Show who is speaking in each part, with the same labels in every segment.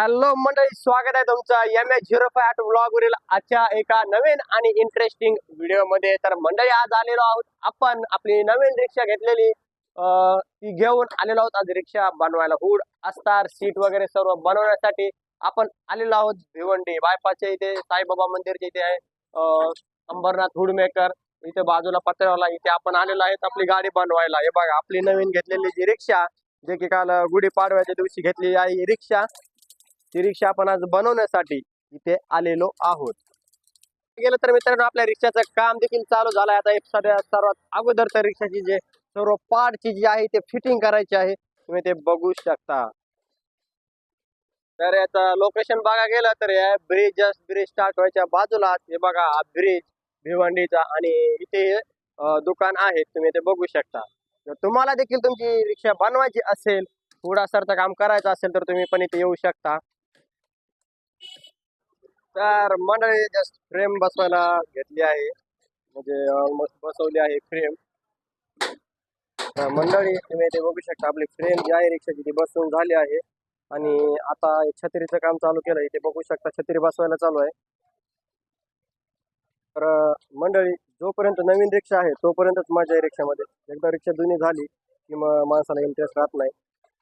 Speaker 1: Hello मंडळी स्वागत आहे तुमचं एम एच झिरो फाय आठ ब्लॉग वरील आजच्या एका नवीन आणि इंटरेस्टिंग व्हिडिओमध्ये. तर मंडळी आज आलेलो आहोत आपण. आपली नवीन रिक्षा घेतलेली. ती घेऊन आलेलो आहोत आज रिक्षा बनवायला. हुड अस्तार सीट वगैरे सर्व बनवण्यासाठी आपण आलेलो आहोत भिवंडी. बायपासच्या इथे साईबाबा मंदिरच्या इथे आहे. Ambernath hood maker. इथे बाजूला पत्र्यावाला इथे आपण आलेलो आहेत आपली गाडी बनवायला. हे बघा आपली नवीन घेतलेली जी रिक्षा जे की काल गुढीपाडव्याच्या दिवशी घेतलेली आहे रिक्षा. ती रिक्षा आपण आज बनवण्यासाठी इथे आलेलो आहोत. गेलं तर मित्रांनो आपल्या रिक्षाचं काम देखील चालू झालं आहे आता एक सध्या सर्वात अगोदर तर रिक्षाची जे सर्व पार्टची जी आहे ते फिटिंग करायची आहे. तुम्ही ते बघू शकता. तर याचं लोकेशन बघा गेलं तर या ब्रिज जस्ट ब्रिज स्टार्ट व्हायच्या बाजूला हे बघा हा ब्रिज भिवंडीचा आणि इथे दुकान आहे. तुम्ही ते बघू शकता. जर तुम्हाला देखील तुमची रिक्षा बनवायची असेल थोडा सरचं काम करायचं असेल तर तुम्ही पण इथे येऊ शकता. तर मंडळी जस्ट फ्रेम बसवायला घेतली आहे. म्हणजे ऑलमोस्ट बसवली आहे फ्रेम मंडळी तुम्ही ते बघू शकता आपली फ्रेम जी आहे रिक्षाची ती बसवून झाली आहे. आणि आता एक छत्रीचं काम चालू केलं इथे बघू शकता छत्री बसवायला चालू आहे. तर मंडळी जोपर्यंत नवीन रिक्षा आहे तोपर्यंतच मजा आहे रिक्षामध्ये. एकदा रिक्षा जुनी झाली की मग माणसाला इंटरेस्ट राहत नाही.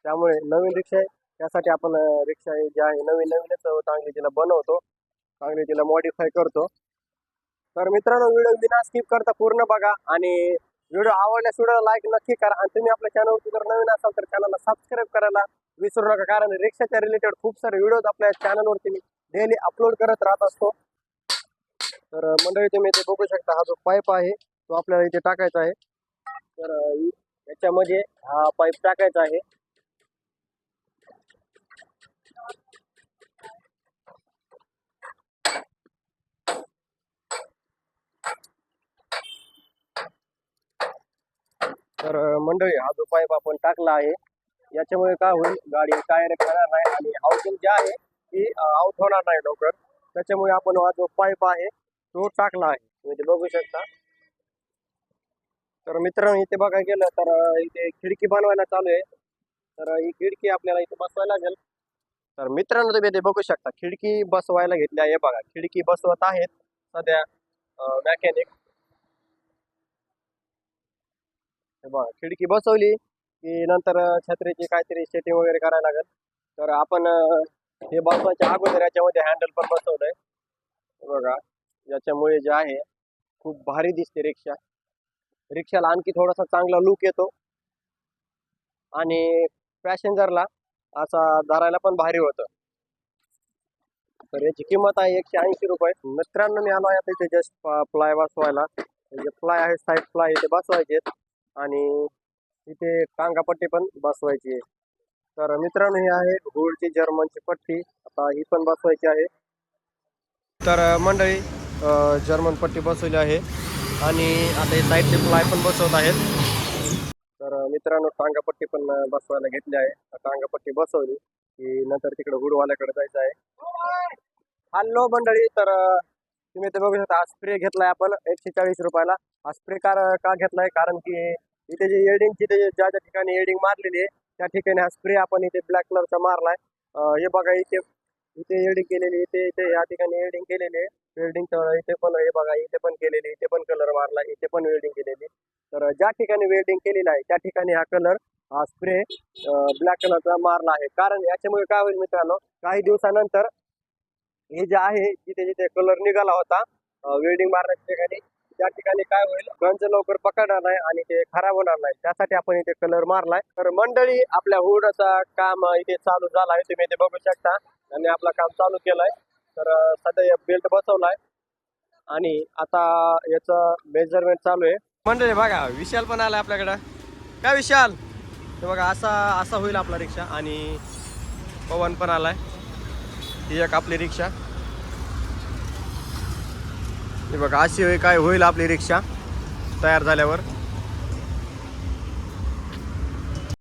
Speaker 1: त्यामुळे नवीन रिक्षा आहे. त्यासाठी आपण रिक्षा आहे जी आहे नवीन नवीनच चांगली तिला बनवतो. चांगले तिला मॉडीफाय करतो. तर मित्रांनो व्हिडिओ विना स्किप करता पूर्ण बघा आणि व्हिडिओ आवडल्यास व्हिडिओ लाईक नक्की करा. आणि तुम्ही आपल्या चॅनलवरती जर नवीन असाल तर चॅनलला सबस्क्राईब करायला विसरू नका. कारण रिक्षाच्या रिलेटेड खूप सारे व्हिडिओज आपल्या चॅनलवरती मी डेली अपलोड करत राहत असतो. तर मंडळी तुम्ही इथे बघू शकता हा जो पाईप आहे तो आपल्याला इथे टाकायचा आहे. तर याच्यामध्ये हा पाईप टाकायचा आहे. तर मंडळी हा जो पाईप आपण टाकला आहे याच्यामुळे काय होईल? गाडी टायर करणार नाही आणि हाऊसिंग जे आहे ती आउट होणार नाही लवकर. त्याच्यामुळे आपण हा जो पाईप आहे तो टाकला आहे. तुम्ही ते बघू शकता. तर मित्रांनो इथे बघायला गेलं तर इथे खिडकी बनवायला चालू आहे. तर ही खिडकी आपल्याला इथे बसवायला लागेल. तर मित्रांनो तुम्ही इथे बघू शकता खिडकी बसवायला घेतली आहे. बघा खिडकी बसवत आहेत सध्या मॅकॅनिक हे बघा खिडकी बसवली की नंतर छत्रीची काहीतरी सेटिंग वगैरे करायला लागेल. तर आपण हे बसवायच्या अगोदर याच्यामध्ये हँडल पण बसवलंय. बघा याच्यामुळे जे आहे खूप भारी दिसते रिक्षा. रिक्षाला आणखी थोडासा चांगला लुक येतो. आणि पॅसेंजरला असा धरायला पण भारी होतं. तर याची किंमत आहे एकशे ऐंशी रुपये. मित्रांनो मी आलो आहे आता इथे जस्ट फ्लाय बसवायला. जे फ्लाय आहे साईड फ्लाय इथे बसवायचे आणि इथे टांगापट्टी पण बसवायची आहे. तर मित्रांनो हे आहे हुडची जर्मनची पट्टी. आता ही पण बसवायची आहे. तर मंडळी जर्मन पट्टी बसवली आहे. आणि आता हे साईडचे फ्लाय पण बसवत आहेत. तर मित्रांनो टांगापट्टी पण बसवायला घेतली आहे. टांगापट्टी बसवली. की नंतर तिकडे हुडवाल्याकडे जायचं आहे. हॅलो मंडळी तर तुम्ही ते बघू शकता हा स्प्रे घेतलाय आपण. एकशे चाळीस रुपयाला. हा स्प्रे का का घेतलाय? कारण की इथे जे एडिंगची ते ज्या ज्या ठिकाणी एडिंग मारलेली आहे त्या ठिकाणी हा स्प्रे आपण इथे ब्लॅक कलरचा मारलाय. हे बघा इथे इथे एडिंग केलेली इथे इथे या ठिकाणी एडिंग केलेली आहे. वेल्डिंग इथे पण हे बघा इथे पण केलेली इथे पण कलर मारला इथे पण वेल्डिंग केलेली. तर ज्या ठिकाणी वेल्डिंग केलेलं आहे त्या ठिकाणी हा कलर हा स्प्रे ब्लॅक कलरचा मारला आहे. कारण याच्यामुळे काय होईल मित्रांनो काही दिवसानंतर हे जे आहे जिथे जिथे कलर निघाला होता वेल्डिंग मारण्याच्या ठिकाणी त्या ठिकाणी काय होईल? गंज लवकर पकडणार नाही आणि ते खराब होणार नाही. त्यासाठी आपण इथे कलर मारलाय. तर मंडळी आपल्या हुडचा काम इथे चालू झाला आहे. तुम्ही इथे बघू शकता. आणि आपलं काम चालू केलंय. तर सध्या बेल्ट बसवलाय. आणि आता याचं मेजरमेंट चालू आहे. मंडळी बघा विशाल पण आलाय आपल्याकडं. काय विशाल? ते बघा असा असा होईल आपला रिक्षा. आणि पवन पण आलाय. ही एक आपली रिक्षा. हे बघा अशी काय होईल आपली रिक्षा तयार झाल्यावर.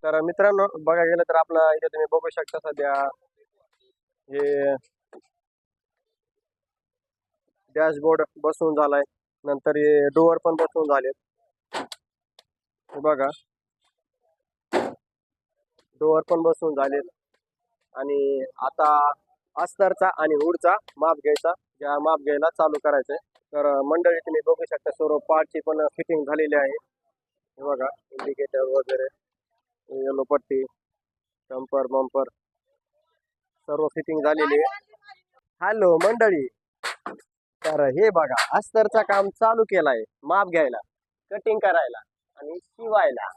Speaker 1: तर मित्रांनो बघा गेलं तर आपलं इथे तुम्ही बघू शकता सध्या हे डॅशबोर्ड बसवून झालाय. नंतर हे डोअर पण बसवून झालेत. हे बघा. डोअर पण बसवून झालेत. आणि आता अस्तरचा आणि हुडचा माप घ्यायचा. ज्या माप घ्यायला चालू करायचंय. तर मंडळी तुम्ही बघू शकता सर्व पार्टची पण फिटिंग झालेली आहे. हे बघा इंडिकेटर वगैरे येलो पट्टी टम्पर बंपर सर्व फिटिंग झालेली आहे. हॅलो मंडळी. तर हे बघा अस्तरचा काम चालू केलाय. माप घ्यायला कटिंग करायला आणि शिवायला.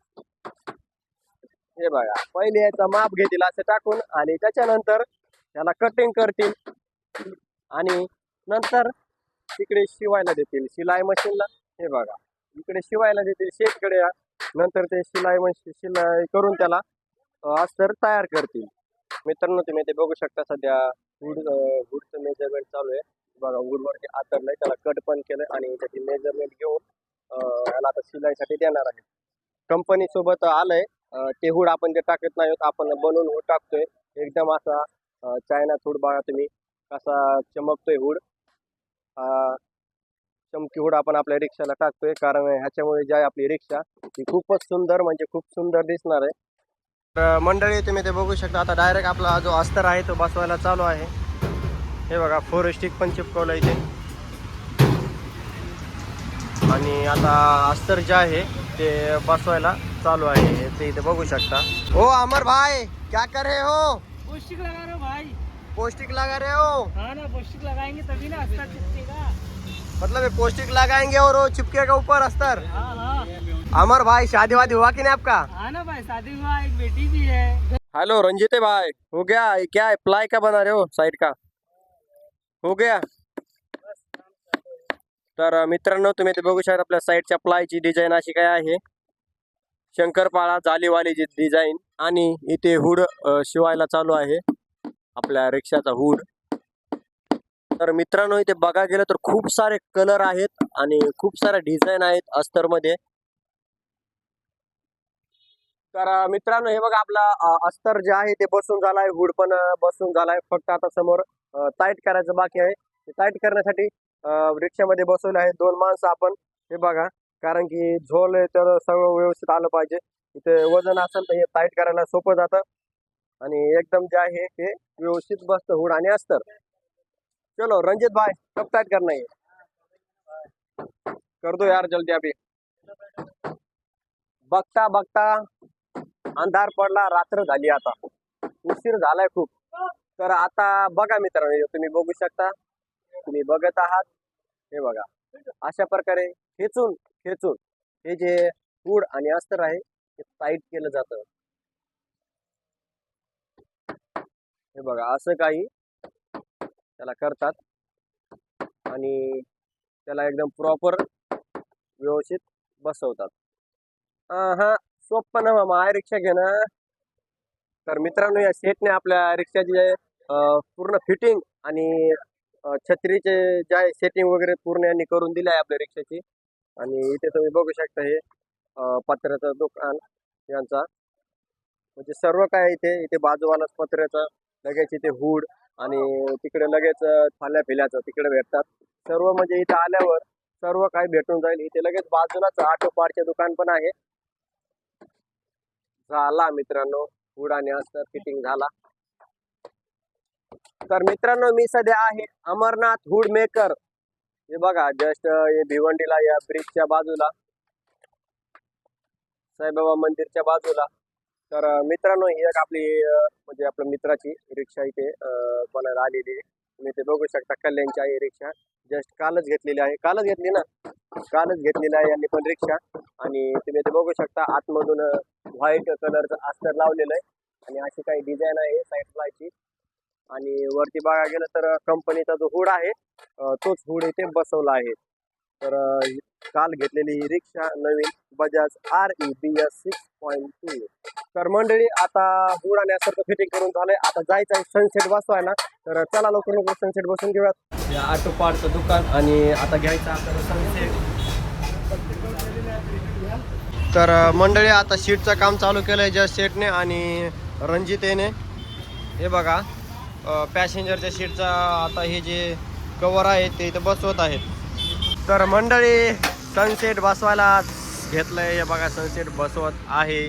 Speaker 1: हे बघा पहिले याचा माप घेतील असं टाकून आणि त्याच्यानंतर त्याला कटिंग करतील. आणि नंतर तिकडे शिवायला देतील. शिलाई मशीनला हे बघा. इकडे शिवायला देतील. शेतकडे या. नंतर ते शिलाई मशीन शिलाई करून त्याला अस्तर तयार करतील. मित्रांनो तुम्ही ते बघू शकता सध्या. वूड वूडचं मेजरमेंट चालू आहे. बघा वूडवरती आतरलंय त्याला कट पण केलंय आणि त्याची मेजरमेंट घेऊन याला आता शिलाईसाठी देणार आहे. कंपनी सोबत आलंय. ते हुड आपण जे टाकत नाही आहोत, आपण बनवून हुड टाकतोय. एकदम असा चायना हुड बघा तुम्ही. कसा चमकतोय हुड. हा चमकी हुड आपण आपल्या रिक्षाला टाकतोय. कारण ह्याच्यामुळे जी आहे आपली रिक्षा ती खूपच सुंदर म्हणजे खूप सुंदर दिसणार आहे. तर मंडळी तुम्ही ते बघू शकता. आता डायरेक्ट आपला जो अस्तर आहे तो बसवायला चालू आहे. हे बघा फोर स्टिक पण चिपकवलं इथे. आणि आता अस्तर जे आहे ते बसवायला चालू आहे. ते इथे बघू शकता. हो अमर भाई क्या कर हो?
Speaker 2: रहे हो भाई।
Speaker 1: पौष्टिक लगा रहे हो?
Speaker 2: हाँ ना पौष्टिक लगाएंगे तभी ना अस्तर चिपकेगा।
Speaker 1: मतलब ये पौष्टिक लगाएंगे और वो चिपकेगा ऊपर अस्तर?
Speaker 2: हाँ हाँ।
Speaker 1: अमर भाई शादी वादी हुआ कि नहीं आपका?
Speaker 2: हाँ ना भाई शादी हुआ एक बेटी भी है।
Speaker 1: हेलो रंजीते भाई हो गया? क्या है प्लाई का बना रहे हो साइड का? हो गया? तर मित्रांनो तुम्ही ते बघू शकता आपल्या साईडच्या प्लायची डिझाईन अशी काय आहे. शंकरपाळा जालीवालीची डिझाईन आणि इथे हुड शिवायला चालू आहे. आपल्या रिक्षाचा हुड तर मित्रांनो इथे बघा गेलं तर खूप सारे कलर आहेत आणि खूप साऱ्या डिझाईन आहेत अस्तरमध्ये तर मित्रांनो हे बघा आपला अस्तर जे आहे ते बसून झालाय हुड पण बसून झालाय. फक्त आता समोर टाईट करायचं बाकी आहे. टाईट करण्यासाठी रिक्षामध्ये बसवले आहे दोन माणसं आपण. हे बघा कारण की झोल तर सगळं व्यवस्थित आलं पाहिजे. इथे वजन असेल तर हे टाईट करायला सोपं जातं. आणि एकदम जे आहे ते व्यवस्थित बसतं हुड आणि अस्तर. चलो रंजित भाई कब टाइट करना है कर दो यार जल्दी अभी. बघता बघता अंधार पडला रात्र झाली आता. उशीर झालाय खूप. तर आता बघा मित्रांनो तुम्ही बघू शकता. तुम्ही बघत आहात. हे बघा. अशा प्रकारे खेचून खेचून हे जे हुड आणि अस्तर आहे ते टाईट केलं जातं. हे बघा असं काही त्याला करतात. आणि त्याला एकदम प्रॉपर व्यवस्थित बसवतात. हा सोपं ना मामा आहे रिक्षा घेणं तर मित्रांनो या सेटने आपल्या रिक्षाची पूर्ण फिटिंग आणि छत्रीचे जे आहे सेटिंग वगैरे पूर्ण यांनी करून दिले आहे आपल्या रिक्षाची. आणि इथे तुम्ही बघू शकता हे पत्र्याचं दुकान यांचा. म्हणजे सर्व काय इथे इथे बाजूवालाच पत्र्याचं. लगेच इथे हुड आणि तिकडे लगेच फाल्या फिल्याचं तिकडे भेटतात. सर्व म्हणजे इथे आल्यावर सर्व काही भेटून जाईल. इथे लगेच बाजूलाच ऑटो पार्टचे दुकान पण आहे. झाला मित्रांनो हुड आणि अस्तर फिटिंग झाला. तर मित्रांनो मी सध्या आहे अमरनाथ हुड मेकर. हे बघा जस्ट हे भिवंडीला या ब्रिजच्या बाजूला. साईबाबा मंदिरच्या बाजूला. तर मित्रांनो ही एक आपली म्हणजे आपल्या मित्राची रिक्षा इथे अं, बनायला आलेली आहे. तुम्ही ते बघू शकता कल्याणची आहे रिक्षा. जस्ट कालच घेतलेली आहे. कालच घेतली ना? कालच घेतलेली आहे यांनी पण रिक्षा. आणि तुम्ही ते बघू शकता आतमधून व्हाईट कलरचं अस्तर लावलेलं आहे. आणि अशी काही डिझाईन आहे साईड फ्लायची आणि वरती बघा गेलं तर कंपनीचा जो हुड आहे तोच हुड इथे बसवला आहे. तर काल घेतलेली ही रिक्षा नवीन Bajaj R E B S six point two तर मंडळी आता हुड आणि असं फिटिंग करून झालंय. आता जायचं आहे सनसेट बसवायला तर चला लवकर लवकर सनसेट बसून घेऊयात. या ऑटो पार्टचं दुकान आणि आता घ्यायचं आपल्याला सनसेट तर मंडळी आता शीटचं काम चालू केलं आहे जस्ट सेटने आणि रणजितेने हे बघा पॅसेंजरच्या सीटचा आता हे जे कवर आहे ते इथं बसवत आहेत. तर मंडळी सनसेट बसवायला घेतलंय. हे बघा सनसेट बसवत आहे.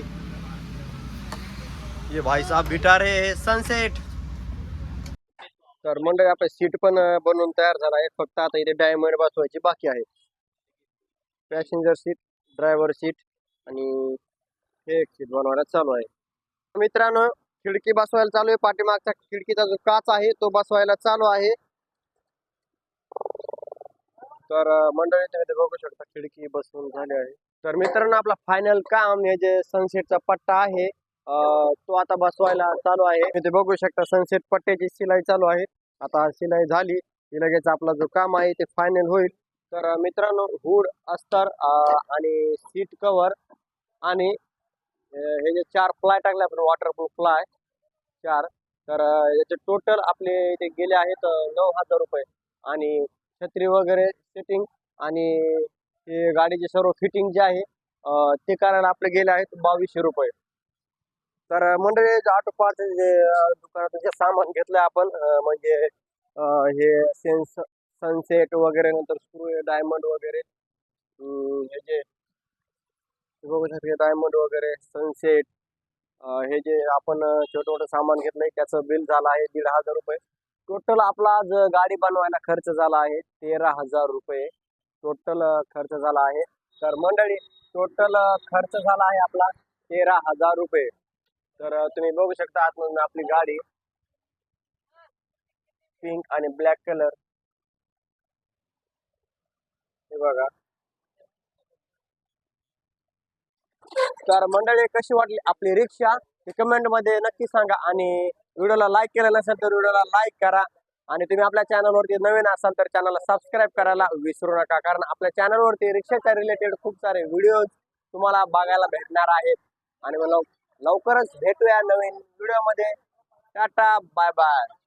Speaker 1: ये भाई साहब बिटा रहे सनसेट तर मंडळी आपलं सीट पण बनवून तयार झाला आहे. फक्त आता इथे डायमंड बसवायची बाकी आहे. पॅसेंजर सीट ड्रायव्हर सीट आणि हे एक सीट बनवायला चालू आहे. मित्रांनो खिडकी बसवायला चालू आहे. पाठीमागचा खिडकीचा जो काच आहे तो बसवायला चालू आहे. तर मंडळी तुम्ही इथे बघू शकता खिडकी बसवून झाली आहे. तर मित्रांनो आपला फायनल काम हे जे सनसेटचा पट्टा आहे तो आता बसवायला चालू आहे. इथे बघू शकता सनसेट पट्ट्याची शिलाई चालू आहे. आता शिलाई झाली की लगेच आपला जो काम आहे ते फायनल होईल. तर मित्रांनो हुड अस्तर आणि सीट कव्हर आणि हे जे चार प्लाय टाकले आपण वॉटरप्रूफ फ्लाय चार. तर याचे टोटल आपले इथे गेले आहेत नऊ हजार रुपये. आणि छत्री वगैरे सेटिंग आणि हे गाडीचे सर्व फिटिंग जे आहे ते करायला आपले गेले आहेत बावीसशे रुपये. तर मंडळी ऑटो पार्ट दुकानातून जे सामान घेतलं आपण म्हणजे हे सेन्स सनसेट वगैरे नंतर स्क्रू डायमंड वगैरे हे जे बघू शकते डायमंड वगैरे सनसेट हे जे आपण छोटं मोठं सामान घेतलंय त्याचं बिल झालं आहे दीड हजार रुपये. टोटल आपला आज गाडी बनवायला खर्च झाला आहे तेरा हजार रुपये. टोटल खर्च झाला आहे. तर मंडळी टोटल खर्च झाला आहे आपला तेरा हजार रुपये. तर तुम्ही बघू शकता आतमधून आपली गाडी पिंक आणि ब्लॅक कलर. हे बघा. तर मंडळी कशी वाटली आपली रिक्षा? रिकमेंड कमेंटमध्ये नक्की सांगा आणि व्हिडिओला लाईक केलं नसेल तर व्हिडिओला लाईक करा. आणि तुम्ही आपल्या चॅनलवरती नवीन असाल तर चॅनलला सबस्क्राईब करायला विसरू नका. कारण आपल्या चॅनलवरती रिक्षाच्या रिलेटेड खूप सारे व्हिडिओज तुम्हाला बघायला भेटणार आहेत. आणि मग लव- लवकरच भेटूया नवीन व्हिडिओमध्ये टाटा बाय बाय